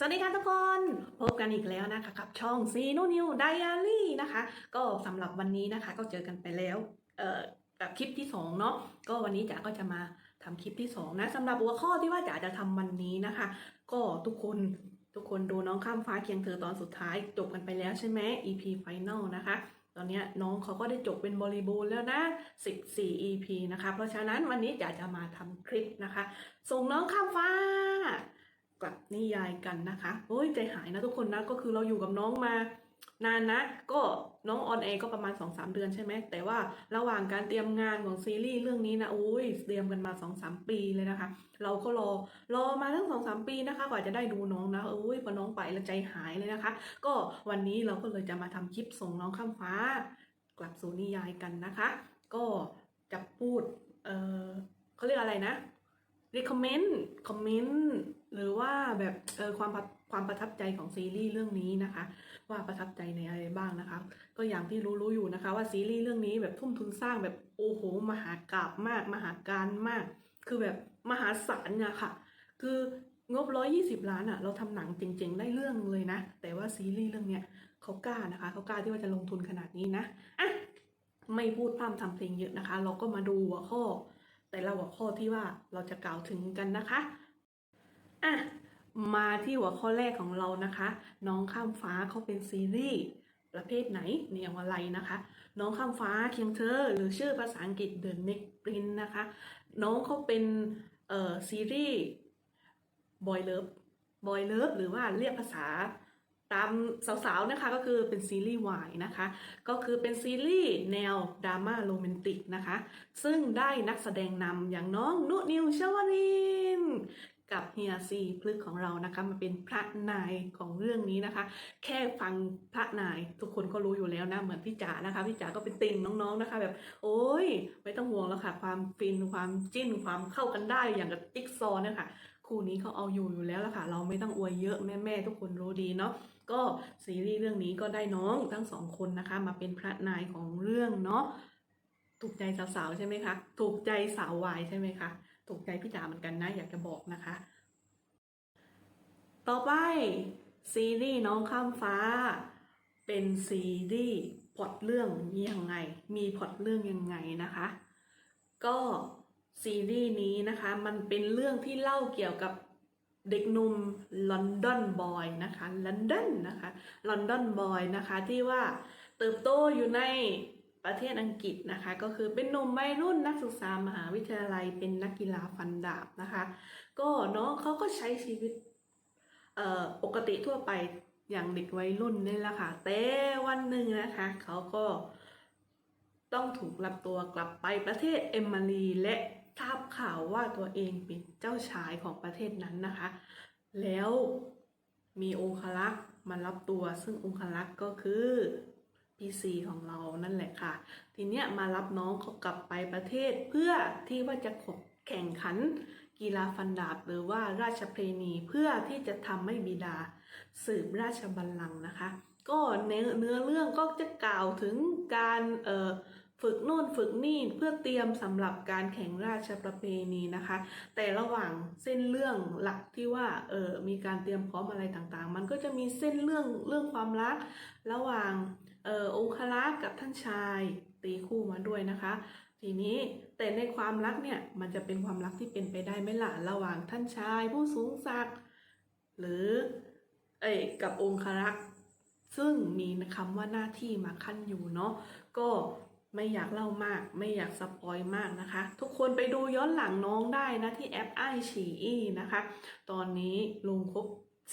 สวัสดีค่ะทุกคนพบกันอีกแล้วนะคะกับช่องซีโนนิวไดอารี่นะคะ ก็สำหรับวันนี้นะคะก็เจอกันไปแล้วเอ่อกับคลิปที่2เนาะก็วันนี้จ๋าก็จะมาทำคลิปที่2นะสำหรับหัวข้อที่ว่าจ๋าจะทำวันนี้นะคะ ก็ทุกคนทุกคนดูน้องข้ามฟ้าเคียงเธอตอนสุดท้ายจบกันไปแล้วใช่ไหม EP Final นะคะตอนนี้น้องเขาก็ได้จบเป็นบริบูรณ์แล้วนะ 14 EP นะคะ เพราะฉะนั้นวันนี้จ๋าจะมาทำคลิปนะคะ ส่งน้องข้ามฟ้า กลับนิยายกันนะคะโอ้ยใจหายนะทุกคนนะก็คือเราอยู่กับน้องมานานนะ ก็น้องออนแอร์ก็ประมาณ2-3เดือนใช่ไหมแต่ว่าระหว่างการเตรียมงานของซีรีส์เรื่องนี้นะโอ้ยเตรียมกันมา2-3ปีเลยนะคะ เราก็รอรอมาทั้ง2-3ปีนะคะกว่าจะได้ดูน้องนะโอ้ยพอน้องไปแล้วใจหายเลยนะคะ ก็วันนี้เราก็เลยจะมาทำคลิปส่งน้องข้ามฟ้า กลับสู่นิยายกันนะคะ ก็จะพูดเออเขาเรียกอะไรนะ recommend comment หรือว่าแบบเออความความประทับใจของซีรีส์เรื่องนี้นะคะ ว่าประทับใจในอะไรบ้างนะคะ ก็อย่างที่รู้ๆอยู่นะคะ ว่าซีรีส์เรื่องนี้แบบทุ่มทุนสร้างแบบโอ้โหมหากราบมากมหาการมาก คือแบบมหาศาลอะค่ะ คืองบร้อยยี่สิบล้านอะเราทำหนังเจ๋งๆได้เรื่องเลยนะ แต่ว่าซีรีส์เรื่องเนี้ยเขากล้านะคะเขากล้าที่ว่าจะลงทุนขนาดนี้นะอะไม่พูดพร่ำทำเพลงเยอะนะคะ เราก็มาดูหัวข้อ แต่ละหัวข้อที่ว่าเราจะกล่าวถึงกันนะคะ อะมาที่หัวข้อแรกของเรานะคะ น้องข้ามฟ้าเขาเป็นซีรีส์ประเภทไหนแนวอะไรนะคะ น้องข้ามฟ้าเคียงเธอ หรือชื่อภาษาอังกฤษ The Next Prince นะคะ น้องเขาเป็นเอ่อซีรีส์ Boy Love Boy Love หรือว่าเรียกภาษาตามสาวๆนะคะก็คือเป็นซีรีส์วายนะคะ ก็คือเป็นซีรีส์แนวดราม่าโรแมนติกนะคะ ซึ่งได้นักแสดงนำอย่างน้องนุนิวชวริน กับเฮียซีพลึกของเรานะคะมาเป็นพระนายของเรื่องนี้นะคะ แค่ฟังพระนายทุกคนก็รู้อยู่แล้วนะเหมือนพี่จ๋านะคะพี่จ๋าก็เป็นติ่งน้องๆนะคะ แบบ โอ้ย ไม่ต้องห่วงแล้วค่ะ ความฟินความจิ้นความเข้ากันได้อย่างกับจิ๊กซอว์เนะคะคู่นี้เขาเอาอยู่อยู่แล้วละค่ะ เราไม่ต้องอวยเยอะแม่ๆทุกคนรู้ดีเนาะก็ซีรีส์เรื่องนี้ก็ได้น้องทั้งสองคนนะคะ มาเป็นพระนายของเรื่องเนาะถูกใจสาวๆใช่ไหมคะ ถูกใจสาววายใช่ไหมคะ ถูกใจพี่จ๋าเหมือนกันนะ อยากจะบอกนะคะ ต่อไปซีรีส์น้องข้ามฟ้า เป็นซีรีส์พอตเรื่องยังไง มีพอตเรื่องยังไงนะคะ ก็ซีรีส์นี้นะคะ มันเป็นเรื่องที่เล่าเกี่ยวกับเด็กหนุ่มลอนดอนบอยนะคะลอนดอนนะคะลอนดอนบอยนะคะที่ว่าเติบโตอยู่ใน ประเทศอังกฤษนะคะ ก็คือเป็นหนุ่มวัยรุ่นนักศึกษามหาวิทยาลัยเป็นนักกีฬาฟันดาบนะคะ ก็น้องเขาก็ใช้ชีวิตปกติทั่วไปอย่างเด็กวัยรุ่นนี่แหละค่ะแต่วันหนึ่งนะคะเขาก็ต้องถูกรับตัวกลับไปประเทศเอมมารีและทราบข่าวว่าตัวเองเป็นเจ้าชายของประเทศนั้นนะคะ แล้วมีองคลักษ์มารับตัวซึ่งองคลักษ์ก็คือ พีซีของเรานั่นแหละค่ะ ทีเนี้ยมารับน้องเขากลับไปประเทศเพื่อที่ว่าจะแข่งขันกีฬาฟันดาบหรือว่าราชเพลณีเพื่อที่จะทำให้บิดาสืบราชบัลลังก์นะคะ ก็เนื้อเนื้อเรื่องก็จะกล่าวถึงการเอ่อฝึกโน่นฝึกนี่เพื่อเตรียมสำหรับการแข่งราชประเพณีนะคะ แต่ระหว่างเส้นเรื่องหลักที่ว่าเออมีการเตรียมพร้อมอะไรต่างๆ มันก็จะมีเส้นเรื่องเรื่องความรัก ระหว่าง ออองคลักษ์กับท่านชายตีคู่มาด้วยนะคะ ทีนี้แต่ในความรักเนี่ยมันจะเป็นความรักที่เป็นไปได้ไหมล่ะระหว่างท่านชายผู้สูงศักดิ์หรือเอ้กับองครักษ์ซึ่งมีคำว่าหน้าที่มาขั้นอยู่เนาะก็ไม่อยากเล่ามาก ไม่อยากสปอยมากนะคะ ทุกคนไปดูย้อนหลังน้องได้นะที่แอปไอฉีอีนะคะ ตอนนี้ลงครบ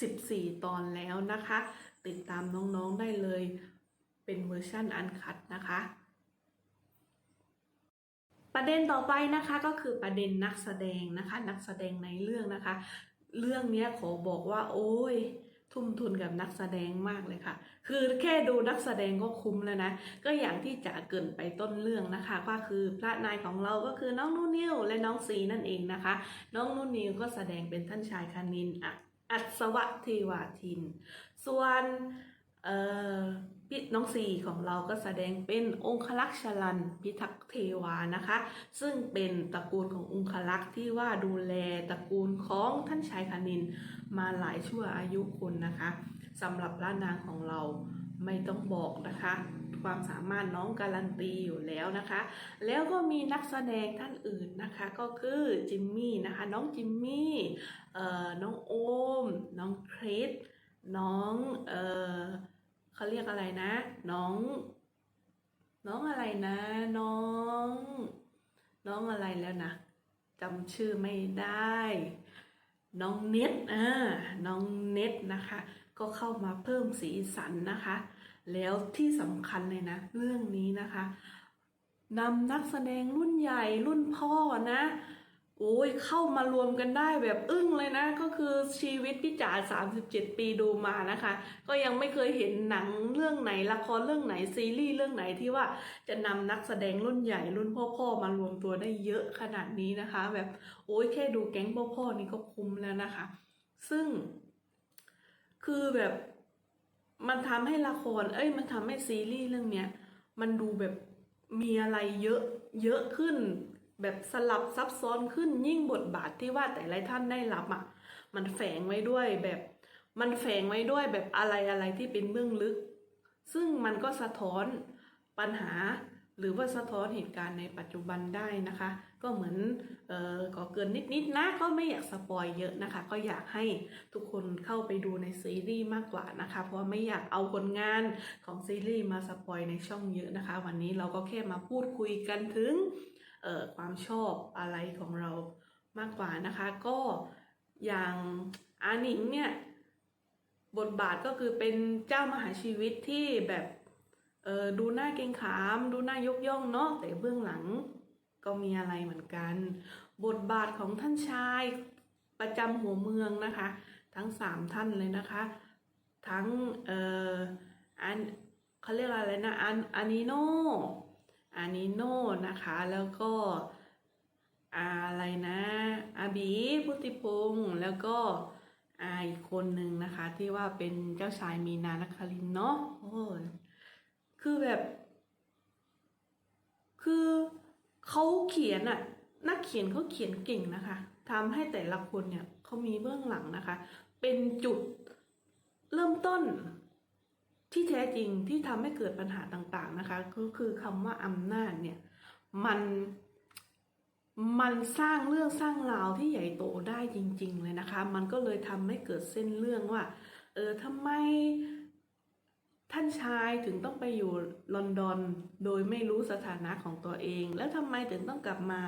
14 ตอนแล้วนะคะ ติดตามน้องๆได้เลย เป็นเวอร์ชั่นอันคัดนะคะ ประเด็นต่อไปนะคะก็คือประเด็นนักแสดงนะคะ นักแสดงในเรื่องนะคะ เรื่องนี้ขอบอกว่า โอ้ยทุ่มทุนกับนักแสดงมากเลยค่ะ คือแค่ดูนักแสดงก็คุ้มแล้วนะ ก็อย่างที่จ๋าเกินไปต้นเรื่องนะคะก็คือพระนายของเราก็คือน้องนุ่นนิวและน้องซีนั่นเองนะคะ น้องนุ่นนิวก็แสดงเป็นท่านชายคณินอัศอัศวะเทวาทิน ส่วนเอ่อ พี่น้องซีของเราก็แสดงเป็นองคลักษ์ชลันพิทักษ์เทวานะคะ ซึ่งเป็นตระกูลขององคลักษ์ที่ว่าดูแลตระกูลของท่านชายคณินมาหลายชั่วอายุคนนะคะสำหรับล้านนางของเราไม่ต้องบอกนะคะ ความสามารถน้องการันตีอยู่แล้วนะคะ แล้วก็มีนักแสดงท่านอื่นนะคะ ก็คือจิมมี่นะคะ น้องจิมมี่เอ่อน้องโอม น้องคริสน้องเอ่อ เขาเรียกอะไรนะ น้อง น้องอะไรนะ น้อง น้องอะไรแล้วนะจำชื่อไม่ได้ น้องเน็ตอ่าน้องเน็ตนะคะ ก็เข้ามาเพิ่มสีสันนะคะ แล้วที่สำคัญเลยนะ เรื่องนี้นะคะนำนักแสดงรุ่นใหญ่รุ่นพ่อนะ โอ้ยเข้ามารวมกันได้แบบอึ้งเลยนะ ก็คือชีวิตพี่จ๋า37 ปีดูมานะคะ ก็ยังไม่เคยเห็นหนังเรื่องไหนละครเรื่องไหนซีรีส์เรื่องไหนที่ว่าจะนำนักแสดงรุ่นใหญ่รุ่นพ่อๆมารวมตัวได้เยอะขนาดนี้นะคะ แบบโอ้ยแค่ดูแก๊งพ่อๆนี่ก็คุ้มแล้วนะคะ ซึ่ง คือแบบมันทำให้ละคร เอ้ย มันทำให้ซีรีส์เรื่องเนี้ยมันดูแบบมีอะไรเยอะเยอะขึ้น แบบสลับซับซ้อนขึ้นยิ่งบทบาทที่ว่าแต่ละท่านได้รับอะ มันแฝงไว้ด้วยแบบมันแฝงไว้ด้วยแบบอะไรอะไรที่เป็นเบื้องลึก ซึ่งมันก็สะท้อนปัญหาหรือว่าสะท้อนเหตุการณ์ในปัจจุบันได้นะคะ ก็เหมือนเออก็เกินนิดๆนะก็ไม่อยากสปอยเยอะนะคะ ก็อยากให้ทุกคนเข้าไปดูในซีรีส์มากกว่านะคะ เพราะไม่อยากเอาผลงานของซีรีส์มาสปอยในช่องเยอะนะคะ วันนี้เราก็แค่มาพูดคุยกันถึง ความชอบอะไรของเรามากกว่านะคะ ก็อย่างอาหนิงเนี่ยบทบาทก็คือเป็นเจ้ามหาชีวิตที่แบบเออดูหน้าเกรงขาม ดูหน้ายกย่องเนาะแต่เบื้องหลังก็มีอะไรเหมือนกัน บทบาทของท่านชายประจำหัวเมืองนะคะ ทั้งสามท่านเลยนะคะ ทั้งเอ่ออันเขาเรียกอะไรนะอันอานิโน อานิโนนะคะ แล้วก็อะไรนะอาบีพุทธิพงศ์แล้วก็อาอีกคนหนึ่งนะคะ ที่ว่าเป็นเจ้าชายมีนานครินเนาะโอ้คือแบบ คือเขาเขียนอะนักเขียนเขาเขียนเก่งนะคะทำให้แต่ละคนเนี่ยเขามีเบื้องหลังนะคะ เป็นจุดเริ่มต้น ที่แท้จริงที่ทำให้เกิดปัญหาต่างๆนะคะ ก็คือคำว่าอำนาจเนี่ยมันมันสร้างเรื่องสร้างราวที่ใหญ่โตได้จริง ๆ เลยนะคะ มันก็เลยทำให้เกิดเส้นเรื่องว่า เออทำไมท่านชายถึงต้องไปอยู่ลอนดอน โดยไม่รู้สถานะของตัวเอง แล้วทำไมถึงต้องกลับมา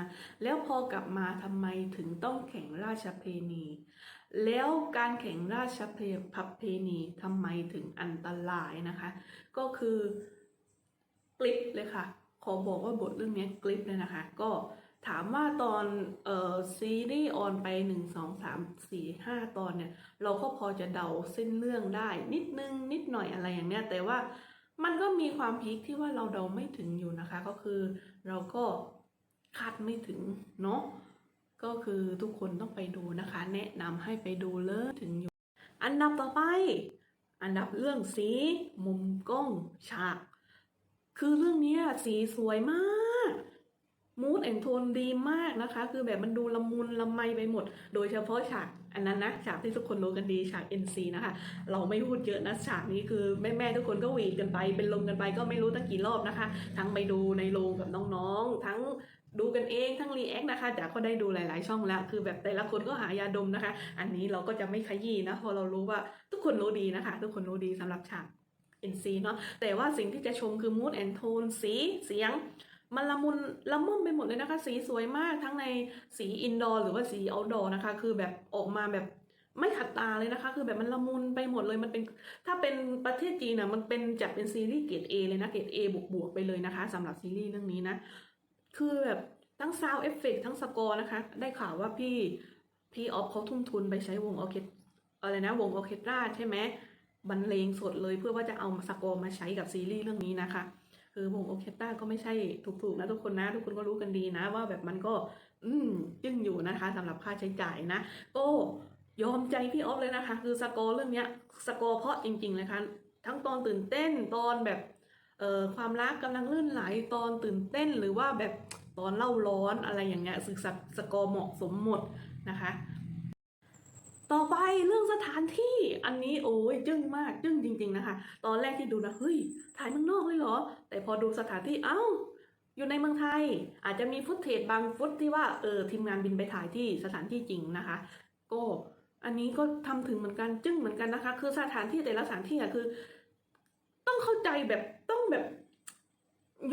แล้วพอกลับมาทำไมถึงต้องแข่งราชเพณี แล้วการแข่งราชเพพับเพณีทำไมถึงอันตรายนะคะ ก็คือกลิปเลยค่ะ ขอบอกว่าบทเรื่องนี้กลิปเลยนะคะ ก็ถามว่าตอนเอ่อซีรีส์ออนไปหนึ่งสองสามสี่ห้าตอนเนี่ย เราก็พอจะเดาเส้นเรื่องได้ นิดนึงนิดหน่อยอะไรอย่างเนี้ย แต่ว่ามันก็มีความพีคที่ว่าเราเดาไม่ถึงอยู่นะคะ ก็คือเราก็คาดไม่ถึงเนาะ ก็คือทุกคนต้องไปดูนะคะ แนะนำให้ไปดูเลยถึงอยู่ อันดับต่อไป อันดับเรื่องสี มุมกล้องฉาก คือเรื่องนี้สีสวยมากมูดแอนโทนดีมากนะคะ คือแบบมันดูละมุนละไมไปหมด โดยเฉพาะฉากอันนั้นนะฉากที่ทุกคนรู้กันดีฉาก NC นะคะ เราไม่พูดเยอะนะฉากนี้คือแม่ๆทุกคนก็หวีดกันไป เป็นลมกันไปก็ไม่รู้ตั้งกี่รอบนะคะ ทั้งไปดูในโรงกับน้องๆ ทั้ง ดูกันเองทั้งรีแอคนะคะจ๋าก็ได้ดูหลาย ๆ ช่องแล้ว คือแบบแต่ละคนก็หายาดมนะคะ อันนี้เราก็จะไม่ขยี้นะเพราะเรารู้ว่าทุกคนรู้ดีนะคะ ทุกคนรู้ดีสำหรับฉาก NC เนาะแต่ว่าสิ่งที่จะชมคือ mood and tone สีเสียงมันละมุนละมุนไปหมดเลยนะคะ สีสวยมากทั้งในสีอินดอร์หรือว่าสีเอาดอร์นะคะ คือแบบออกมาแบบไม่ขัดตาเลยนะคะ คือแบบมันละมุนไปหมดเลยมันเป็นถ้าเป็นประเทศจีนนะมันเป็นจัดเป็นซีรีส์เกรด A เลยนะเกรด A บวกบวกๆไปเลยนะคะสำหรับซีรีส์เรื่องนี้นะ คือแบบทั้งซาวเอฟเฟกทั้งสกอร์นะคะ ได้ข่าวว่าพี่พี่ออฟเขาทุ่มทุนไปใช้วงออเคสอะไรนะวงออเคสตราใช่ไหมบรรเลงสดเลยเพื่อว่าจะเอาสกอร์มาใช้กับซีรีส์เรื่องนี้นะคะคือวงออเคสตราก็ไม่ใช่ถูกๆนะทุกคนนะ ทุกคนก็รู้กันดีนะ ว่าแบบมันก็ อืมจึงอยู่นะคะสำหรับค่าใช้จ่ายนะก็ยอมใจพี่ออฟเลยนะคะ คือสกอร์เรื่องเนี้ยสกอร์เพราะจริงๆเลยค่ะทั้งตอนตื่นเต้นตอนแบบ เอ่อความรักกำลังลื่นไหลตอนตื่นเต้นหรือว่าแบบตอนเล่าร้อนอะไรอย่างเงี้ยศึกษาสกอร์เหมาะสมหมดนะคะ ต่อไปเรื่องสถานที่อันนี้โอ้ยจึ้งมากจึ้งจริง ๆนะคะ ตอนแรกที่ดูนะเฮ้ยถ่ายเมืองนอกเลยเหรอ แต่พอดูสถานที่เอ้าอยู่ในเมืองไทยอาจจะมีฟุตเทจบางฟุตที่ว่าเออทีมงานบินไปถ่ายที่สถานที่จริงนะคะ ก็อันนี้ก็ทำถึงเหมือนกันจึ้งเหมือนกันนะคะ คือสถานที่แต่ละสถานที่อะคือ ต้องเข้าใจแบบต้องแบบ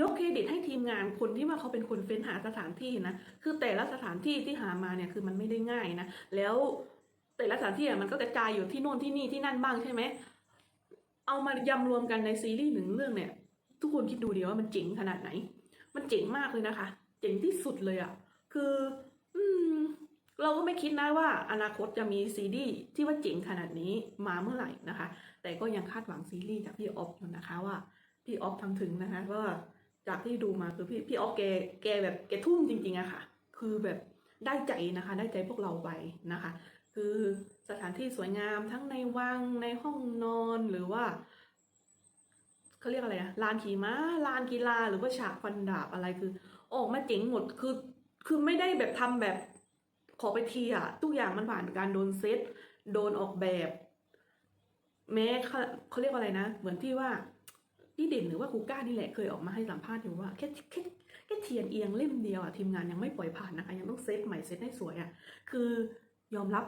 ยกเครดิตให้ทีมงานคนที่ว่าเขาเป็นคนเฟ้นหาสถานที่นะคือแต่ละสถานที่ที่หามาเนี่ยคือมันไม่ได้ง่ายนะแล้วแต่ละสถานที่มันก็กระจายอยู่ที่โน่นที่นี่ที่นั่นบ้างใช่ไหมเอามายำรวมกันในซีรีส์หนึ่งเรื่องเนี่ย ทุกคนคิดดูดีว่ามันเจ๋งขนาดไหน มันเจ๋งมากเลยนะคะ เจ๋งที่สุดเลยอะ่ะ คือ เราก็ไม่คิดนะว่าอนาคตจะมีซีรีส์ที่ว่าเจ๋งขนาดนี้มาเมื่อไหร่นะคะ แต่ก็ยังคาดหวังซีรีส์จากพี่ออฟอยู่นะคะว่าพี่ออฟทำถึงนะคะก็จากที่ดูมาคือพี่พี่ออฟแกแกแบบแกทุ่มจริงๆอะค่ะ คือแบบได้ใจนะคะ ได้ใจพวกเราไปนะคะ คือสถานที่สวยงามทั้งในวังในห้องนอนหรือว่าเขาเรียกอะไรอะลานขี่ม้าลานกีฬาหรือว่าฉากฟันดาบอะไรคือ ออกมาเจ๋งหมดคือคือไม่ได้แบบทำแบบ ขอไปทีอะทุกอย่างมันผ่านการโดนเซตโดนออกแบบ แม้เขาเขาเรียกว่าอะไรนะ เหมือนที่ว่าพี่เด่นหรือว่าครูก้านี่แหละเคยออกมาให้สัมภาษณ์อยู่ว่าแค่แค่แค่เทียนเอียงเล่มเดียวอะทีมงานยังไม่ปล่อยผ่านนะคะ ยังต้องเซตใหม่เซตให้สวยอะคือยอมรับ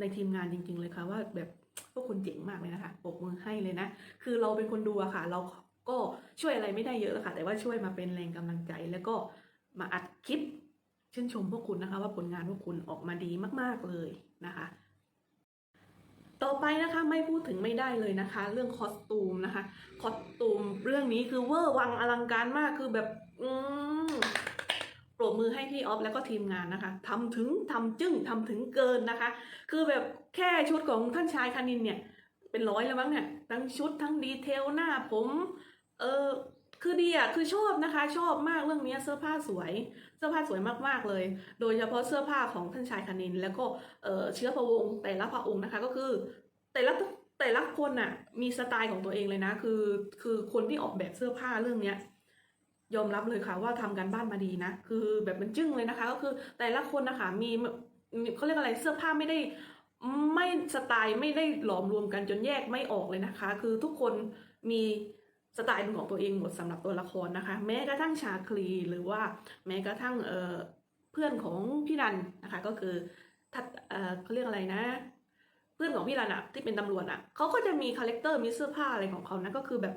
ในทีมงานจริง ๆ เลยค่ะว่าแบบพวกคุณเจ๋งมากเลยนะคะปรบมือให้เลยนะ คือเราเป็นคนดูอะค่ะ เราก็ช่วยอะไรไม่ได้เยอะแล้วค่ะ แต่ว่าช่วยมาเป็นแรงกำลังใจแล้วก็มาอัดคลิป ชื่นชมพวกคุณนะคะ ว่าผลงานพวกคุณออกมาดีมาก ๆเลยนะคะ ต่อไปนะคะไม่พูดถึงไม่ได้เลยนะคะ เรื่องคอสตูมนะคะ คอสตูมเรื่องนี้คือเวอร์วังอลังการมากคือแบบ อืมปรบมือให้พี่ออฟแล้วก็ทีมงานนะคะทำถึงทำจึ้งทำถึงเกินนะคะ คือแบบแค่ชุดของท่านชายคณินเนี่ย เป็นร้อยแล้วมั้งเนี่ยทั้งชุดทั้งดีเทลหน้าผม เออ คือดีอะคือชอบนะคะ ชอบมากเรื่องนี้เสื้อผ้าสวย เสื้อผ้าสวยมากๆเลย โดยเฉพาะเสื้อผ้าของท่านชายคณิน แล้วก็เออเชื้อพระวงศ์แต่ละพระองค์นะคะ ก็คือแต่ละแต่ละคนน่ะ มีสไตล์ของตัวเองเลยนะ คือคือคนที่ออกแบบเสื้อผ้าเรื่องเนี้ยยอมรับเลยค่ะว่าทำกันบ้านมาดีนะ คือแบบมันจึ้งเลยนะคะ ก็คือแต่ละคนนะคะมีมีเขาเรียกอะไรเสื้อผ้าไม่ได้ ไม่สไตล์ไม่ได้หลอมรวมกันจนแยกไม่ออกเลยนะคะ คือทุกคนมี สไตล์เป็นของตัวเองหมดสำหรับตัวละครนะคะ แม้กระทั่งชาคลีหรือว่าแม้กระทั่งเเพื่อนของพี่รันนะคะ ก็คือทัดเเขาเรียกอะไรนะ เพื่อนของพี่รันอะที่เป็นตำรวจอะเขาก็จะมีคาแรคเตอร์มีเสื้อผ้าอะไรของเขานะก็คือแบบ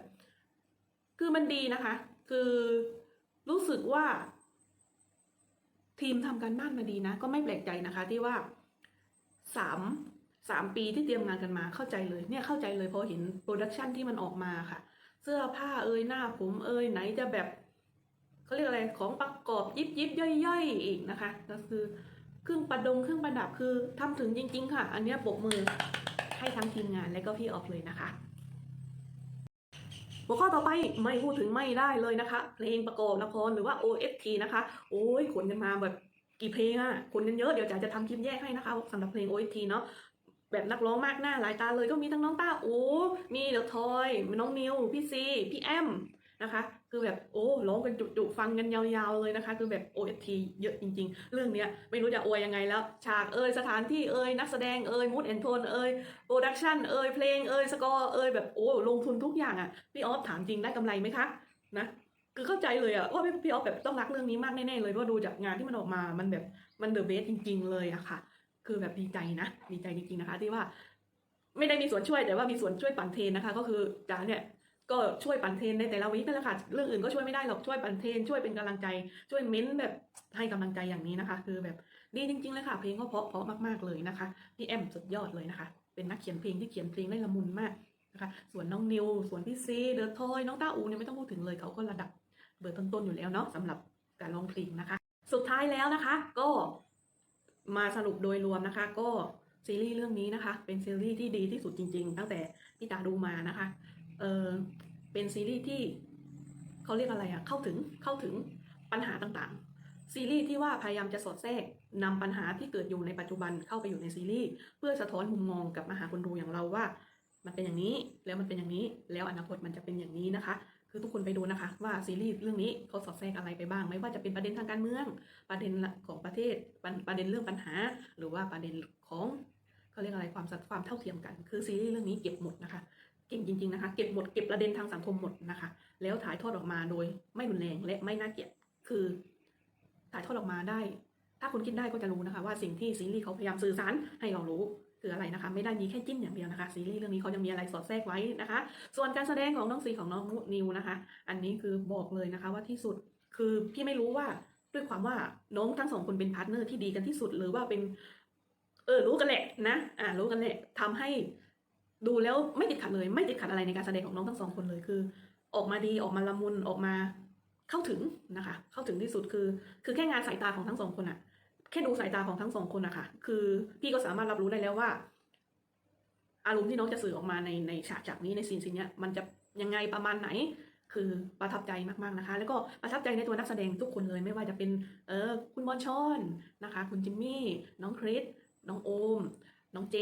คือมันดีนะคะ คือรู้สึกว่า ทีมทำการบ้านมาดีนะ ก็ไม่แปลกใจนะคะ ที่ว่าสามสามปีที่เตรียมงานกันมาเข้าใจเลยเนี่ยเข้าใจเลยเพราะเห็นโปรดักชันที่มันออกมาค่ะ เสื้อผ้าเอ่ยหน้าผมเอ่ยไหนจะแบบเขาเรียกอะไรของประกอบยิบยิบย่อยย่อยๆอีกนะคะ ก็คือเครื่องประดงเครื่องประดับคือทำถึงจริง ๆ ค่ะ อันเนี้ยปรบมือให้ทั้งทีมงานและก็พี่ออฟเลยนะคะ หัวข้อต่อไปไม่พูดถึงไม่ได้เลยนะคะ เพลงประกอบละครหรือว่า OST นะคะ โอ้ยขนกันมาแบบกี่เพลงอะขนกันเยอะเดี๋ยวจ๋าจะทำคลิปแยกให้นะคะสำหรับเพลง OST เนาะ แบบนักร้องมากหน้าหลายตาเลยก็มีทั้งน้องต้าโอ้มีเดอะทอย น้องนิว พี่ซี พี่แอมนะคะ คือแบบโอ้ร้องกันจุกๆฟังกันยาวๆเลยนะคะ คือแบบ OST เยอะจริง ๆ เรื่องเนี้ยไม่รู้จะอวยยังไงแล้วฉากเอ่ยสถานที่เอ่ยนักแสดงเอ่ยมูดแอนโทนเอ่ยโปรดักชันเอ่ยเพลงเอ่ยสกอร์เอ่ยแบบโอ้ลงทุนทุกอย่างอะ่ะพี่ออฟถามจริงได้กำไรไหมคะนะคือเข้าใจเลยอะว่าพี่ออฟแบบต้องรักเรื่องนี้มากแน่ๆเลยเพราะดูจากงานที่มันออกมามันแบบมันเดอะเบสจริง ๆ เลยอะค่ะ คือแบบดีใจนะดีใจจริงๆนะคะ ที่ว่าไม่ได้มีส่วนช่วยแต่ว่ามีส่วนช่วยปั่นเทนนะคะ ก็คือจ๋าเนี่ยก็ช่วยปั่นเทนในแต่ละวีคนั่นแหละค่ะเรื่องอื่นก็ช่วยไม่ได้หรอกช่วยปั่นเทนช่วยเป็นกำลังใจช่วยเม้นแบบให้กำลังใจอย่างนี้นะคะ คือแบบดีจริงๆเลยค่ะ เพลงก็เพราะเพราะมากๆเลยนะคะพี่แอมสุดยอดเลยนะคะ เป็นนักเขียนเพลงที่เขียนเพลงได้ละมุนมากนะคะ ส่วนน้องนิวส่วนพี่ซีเดอะทอยน้องต้าอูเนี่ยไม่ต้องพูดถึงเลยเขาก็ระดับเบอร์ต้นๆอยู่แล้วเนาะสำหรับการร้องเพลงนะคะ สุดท้ายแล้วนะคะ ก็ มาสรุปโดยรวมนะคะ ก็ซีรีส์เรื่องนี้นะคะ เป็นซีรีส์ที่ดีที่สุดจริง ๆ ตั้งแต่ที่ตาดูมานะคะ เออเป็นซีรีส์ที่เขาเรียกอะไรอะเข้าถึงเข้าถึงปัญหาต่างๆ ซีรีส์ที่ว่าพยายามจะสอดแทรกนำปัญหาที่เกิดอยู่ในปัจจุบันเข้าไปอยู่ในซีรีส์เพื่อสะท้อนมุมมองกับมาหาคนดูอย่างเราว่า มันเป็นอย่างนี้แล้วมันเป็นอย่างนี้ แล้วอนาคตมันจะเป็นอย่างนี้นะคะ คือทุกคนไปดูนะคะ ว่าซีรีส์เรื่องนี้เขาสอดแทรกอะไรไปบ้าง ไม่ว่าจะเป็นประเด็นทางการเมือง ประเด็นของประเทศประประเด็นเรื่องปัญหา หรือว่าประเด็นของเขาเรียกอะไรความสัตความเท่าเทียมกัน คือซีรีส์เรื่องนี้เก็บหมดนะคะเก่งจริงๆนะคะ เก็บหมดเก็บประเด็นทางสังคมหมดนะคะ แล้วถ่ายทอดออกมาโดยไม่รุนแรงและไม่น่าเกลียดคือถ่ายทอดออกมาได้ ถ้าคุณคิดได้ก็จะรู้นะคะ ว่าสิ่งที่ซีรีส์เขาพยายามสื่อสารให้เรารู้ คืออะไรนะคะ ไม่ได้มีแค่จิ้นอย่างเดียวนะคะ ซีรีส์เรื่องนี้เขายังมีอะไรสอดแทรกไว้นะคะ ส่วนการแสดงของน้องซีของน้องนิวนะคะ อันนี้คือบอกเลยนะคะว่าที่สุดคือพี่ไม่รู้ว่าด้วยความว่าน้องทั้งสองคนเป็นพาร์ทเนอร์ที่ดีกันที่สุดหรือว่าเป็น เออรู้กันแหละนะอ่ารู้กันแหละทำให้ดูแล้วไม่ติดขัดเลย ไม่ติดขัดอะไรในการแสดงของน้องทั้งสองคนเลยคือ ออกมาดีออกมาละมุนออกมาเข้าถึงนะคะ เข้าถึงที่สุดคือ คือแค่งานสายตาของทั้งสองคนอะ แค่ดูสายตาของทั้งสองคนอะค่ะคือพี่ก็สามารถรับรู้ได้แล้วว่า อารมณ์ที่น้องจะสื่อออกมาในในฉากจากนี้ในซีนซีนเนี้ยมันจะยังไงประมาณไหน คือประทับใจมากๆนะคะ แล้วก็ประทับใจในตัวนักแสดงทุกคนเลยไม่ว่าจะเป็น เออ คุณบอลชอนนะคะ คุณจิมมี่น้องคริสน้องโอม น้องเจ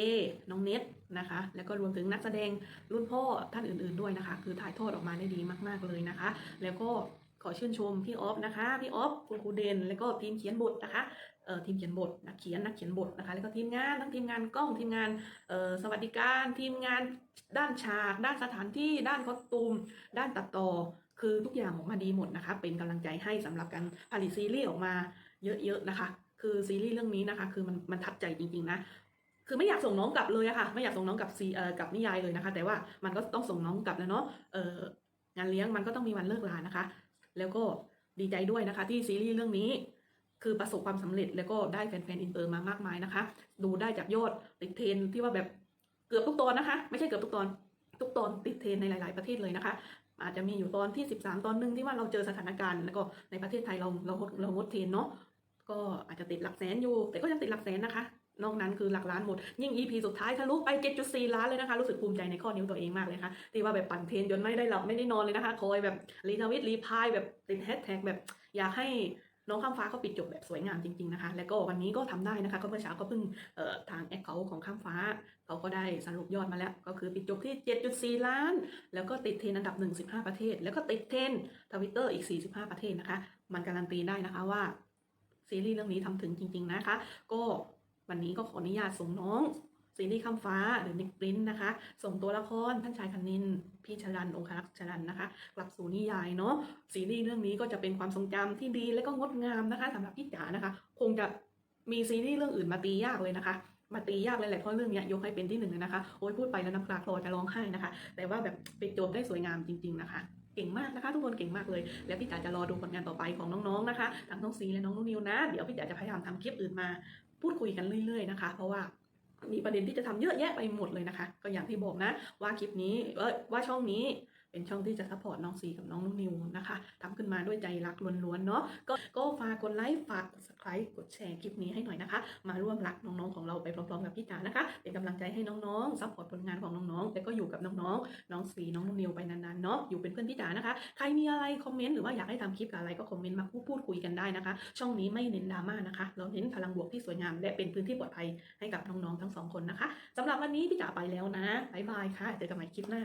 น้องเน็ตนะคะ แล้วก็รวมถึงนักแสดงรุ่นพ่อท่านอื่นๆด้วยนะคะ คือถ่ายทอดออกมาได้ดีมากๆเลยนะคะ แล้วก็ขอชื่นชมพี่ออฟนะคะ พี่ออฟคุณครูเดน แล้วก็ทีมเขียนบทนะคะ ทีมเขียนบทนักเขียนนักเขียนบทนะคะแล้วก็ทีมงานทั้งทีมงานกล้องทีมงานสวัสดิการ ทีมงานด้านฉาก ด้านสถานที่ ด้านคอสตูม ด้านตัดต่อ คือทุกอย่างออกมาดีหมดนะคะ เป็นกำลังใจให้สำหรับการผลิตซีรีส์ออกมาเยอะๆนะคะ คือซีรีส์เรื่องนี้นะคะ คือมันมันทับใจจริงๆนะคือไม่อยากส่งน้องกลับเลยอะค่ะ ไม่อยากส่งน้องกลับซีเอ่อกลับนิยายเลยนะคะ แต่ว่ามันก็ต้องส่งน้องกลับแล้วเนาะเอ่องานเลี้ยงมันก็ต้องมีวันเลิกลานะคะ แล้วก็ดีใจด้วยนะคะ ที่ซีรีส์เรื่องนี้ คือประสบความสำเร็จแล้วก็ได้แฟนๆอินเตอร์มามากมายนะคะ ดูได้จากยอดติดเทรนที่ว่าแบบเกือบทุกตอนนะคะ ไม่ใช่เกือบทุกตอน ทุกตอนติดเทรนในหลาย ๆประเทศเลยนะคะอาจจะมีอยู่ตอนที่ 13 ตอนหนึ่งที่ว่าเราเจอสถานการณ์แล้วก็ในประเทศไทยเราเราเรางดเทรนเนาะก็อาจจะติดหลักแสนอยู่ แต่ก็ยังติดหลักแสนนะคะ นอกนั้นคือหลักล้านหมด ยิ่ง EP สุดท้ายทะลุไป 7.4 ล้านเลยนะคะ รู้สึกภูมิใจในข้อนิ้วตัวเองมากเลยค่ะที่ว่าแบบปั่นเทรนจนไม่ได้หลับไม่ได้นอนเลยนะคะ คอยแบบรีทวิตรีพายแบบติดแฮชแท็กแบบอยากให้ น้องข้ามฟ้าเขาปิดจบแบบสวยงามจริงๆนะคะ แล้วก็วันนี้ก็ทำได้นะคะ ก็เมื่อเช้าก็เพิ่งทางแอคเคาท์ของข้ามฟ้าเขาก็ได้สรุปยอดมาแล้ว ก็คือปิดจบที่ 7.4 ล้าน แล้วก็ติดเทรนอันดับ 1 15 ประเทศ แล้วก็ติดเทรนทวิตเตอร์อีก 45 ประเทศนะคะ มันการันตีได้นะคะว่าซีรีส์เรื่องนี้ทำถึงจริง ๆนะคะ ก็วันนี้ก็ขออนุญาตส่งน้อง ซีรีส์ข้ามฟ้าหรือนิกปรินนะคะ ส่งตัวละครท่านชายคณิน พี่ชลันองครักษ์ชลันนะคะ กลับสู่นิยายเนาะซีรีส์เรื่องนี้ก็จะเป็นความทรงจำที่ดีและก็งดงามนะคะสำหรับพี่จ๋านะคะ คงจะมีซีรีส์เรื่องอื่นมาตียากเลยนะคะมาตียากเลยแหละเพราะเรื่องนี้ยกให้เป็นที่หนึ่งเลยนะคะโอ้ยพูดไปแล้วน้ำตาคลอจะร้องไห้นะคะ แต่ว่าแบบปิดโจทย์ได้สวยงามจริง ๆ นะคะเก่งมากนะคะ ทุกคนเก่งมากเลย แล้วพี่จ๋าจะรอดูผลงานต่อไปของน้องๆนะคะทั้งน้องซีและน้องนุ่นนิวนะ เดี๋ยวพี่จ๋าจะพยายามทำคลิปอื่นมาพูดคุยกันเรื่อยๆนะคะ เพราะว่า มีประเด็นที่จะทำเยอะแยะไปหมดเลยนะคะ ก็อย่างที่บอกนะ ว่าคลิปนี้ว่าช่องนี้ เป็นช่องที่จะซัพพอร์ตน้องซีกับน้องนุ่นนิวนะคะทำขึ้นมาด้วยใจรักล้วนๆเนาะก็ก็ฝากกดไลค์ฝากกด subscribe กดแชร์คลิปนี้ให้หน่อยนะคะ มาร่วมรักน้องๆของเราไปพร้อมๆกับพี่จ๋านะคะ เป็นกำลังใจให้น้องๆซัพพอร์ตผลงานของน้องๆแต่ก็อยู่กับน้องๆน้องสีน้องนุ่นนิวไปนานๆเนาะอยู่เป็นเพื่อนพี่จ๋านะคะใครมีอะไรคอมเมนต์หรือว่าอยากให้ทำคลิปอะไรก็คอมเมนต์มาพูดพูดคุยกันได้นะคะ ช่องนี้ไม่เน้นดราม่านะคะ เราเน้นพลังบวกที่สวยงาม และเป็นพื้นที่ปลอดภัยให้กับน้องๆทั้งสองคนนะคะสำหรับวันนี้พี่จ๋าไปแล้วนะบ๊ายบายค่ะเจอกันใหม่คลิปหน้า